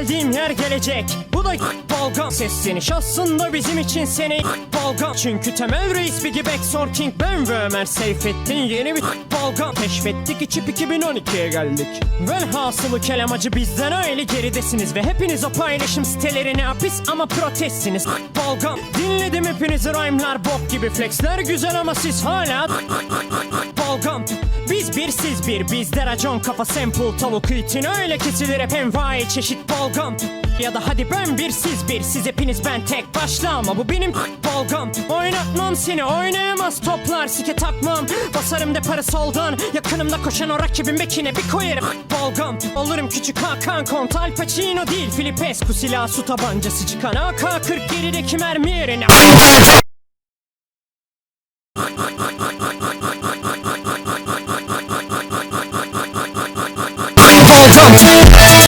geldiğim yer gelecek. Bu da balgam. Sesleniş aslında bizim için seni balgam. Çünkü temel reis bir gibi King ben ve Ömer Seyfettin Yeni bir balgam. Keşfettik içip 2012'ye geldik. Velhasılı kelamacı bizden öyle geridesiniz Ve hepiniz o paylaşım sitelerine hapis ama protestsiniz. Balgam. Dinledim hepinizi rhyme'lar bok gibi. Flexler güzel ama siz hala bir siz bir bizde racon kafa sample tavuk için öyle kesilir hep envai çeşit balgam. Ya da hadi ben bir siz bir siz hepiniz ben tek başla ama bu benim balgam. Oynatmam seni oynayamaz toplar sike takmam. Basarım de para soldan yakınımda koşan o rakibin bekine bir koyarım balgam. Olurum küçük Hakan Kont Al Pacino değil Filipescu silah su tabancası çıkan AK-40 gerideki mermi yerine